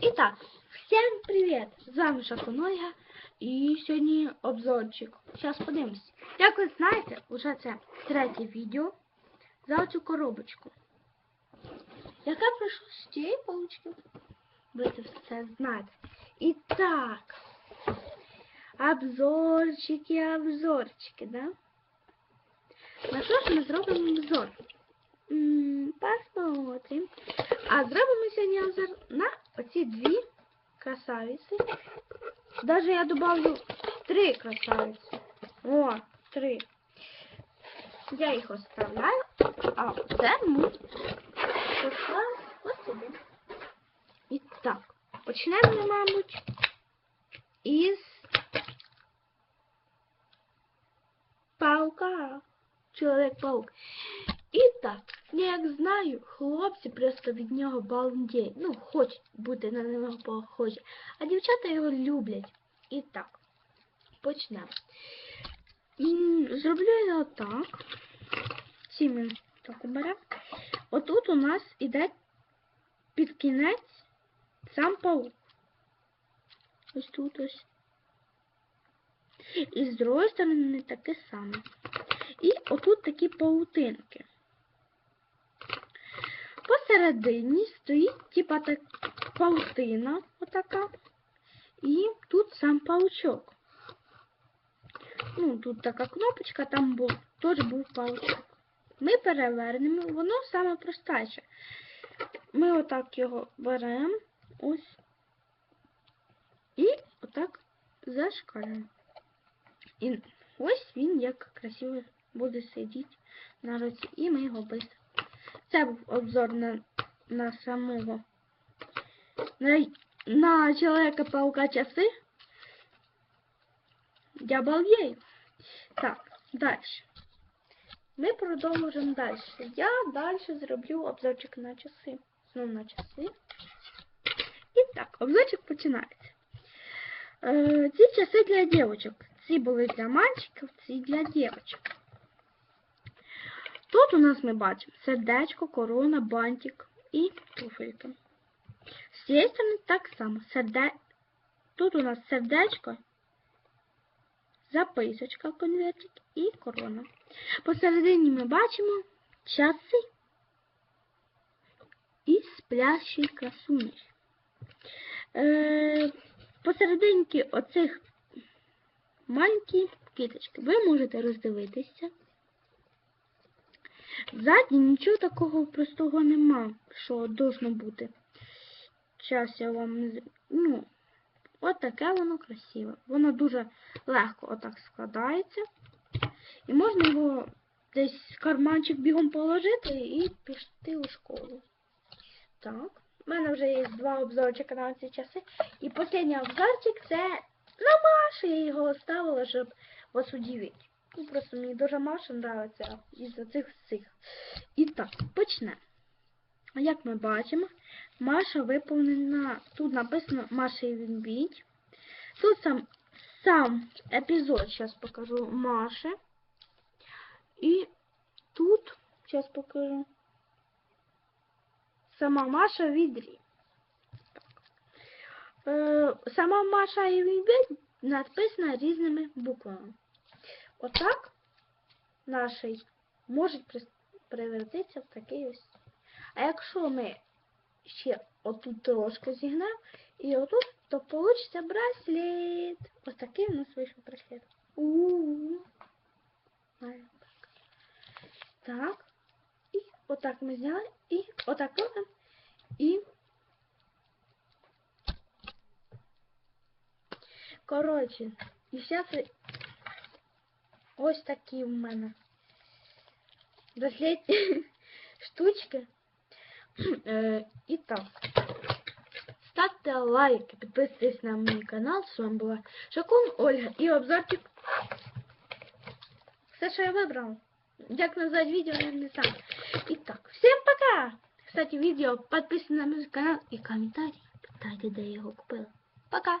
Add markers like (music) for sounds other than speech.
І так, всім привіт! З вами Шакун Ольга. І сьогодні обзорчик. Зараз подивимось. Як ви знаєте, вже це третє відео за цю коробочку. Яка прийшла з цієї полочки? Ви це все знаєте. І. Обзорчики, обзорчики, да? На що ж ми зробимо обзор? Посмотрим. А зробимо сьогодні обзор на оці дві красавиці. Даже я добавлю три красавиці. О, три. Я їх оставляю, а це ми поставимо ось сюди. І так, почнемо, мабуть, із паука. Чоловік-паук. І так, я як знаю, хлопці просто від нього балдіють. Ну, хочуть бути на нього похожі. А дівчата його люблять. І так, почнемо. Зроблю я отак. Ці так уберемо. Отут у нас іде під кінець сам паук. Ось тут ось. І з другої сторони таке саме. І отут такі паутинки. Посередині стоїть типа так паутина отака. І тут сам паучок. Ну, тут така кнопочка, там був, теж був паучок. Ми перевернемо, воно саме простіше. Ми отак його беремо, ось. І отак зашкалюємо. І ось він як красиво буде сидіти на руці. І ми його быстро. Це був обзор на, на самого на, на Человека-паука часи. Я балдею. Так, далі. Ми продовжимо далі. Я далі зроблю обзорчик на часи. Знову на часи. І так, обзорчик починається. Е, ці часи для дівчаток. Ці були для мальчиків, ці для дівчаток. Тут у нас ми бачимо сердечко, корона, бантик і туфельки. З цієї сторони так само. Серде... Тут у нас сердечко, записочка, конвертик і корона. Посередині ми бачимо часи і сплящий красунець. Е, посерединки оцих маленькі квіточки. Ви можете роздивитися. Ззаді нічого такого простого нема, що должно бути. Зараз я вам Ну, от таке воно красиве. Воно дуже легко отак складається. І можна його десь в карманчик бігом положити і піти у школу. Так. У мене вже є два обзорчика на ці часи. І останній обзорчик це на Машу. Я його оставила, щоб вас удивити. Ну, просто мені дуже Маша нравиться із цих всіх. І так, почнемо. Як ми бачимо, Маша виповнена. Тут написано Маша і Відмідь. Тут сам, сам епізод, зараз покажу Маші. І тут, зараз покажу. Сама Маша відрі. Е, сама Маша і Відмідь написана різними буквами. Отак наш може превратитися в такий ось. А якщо ми ще отут трошки зігнемо і отут, то вийде браслет. Ось такий у нас вийшов браслет. У-у-у. Ай, Так. Так. І отак ми зняли. І отак робимо. І коротше, і вся Ось такі в мене браслет (laughs) штучки. Е, І так. Ставте лайки, підписуйтесь на мій канал. З вами була Шакун Ольга і обзорчик. Все, що я вибрала. Як назвати відео, я не знаю. І так, всім пока! Кстати, відео підписуйтесь на мій канал і коментарі. Питайте, де я його купила. Пока!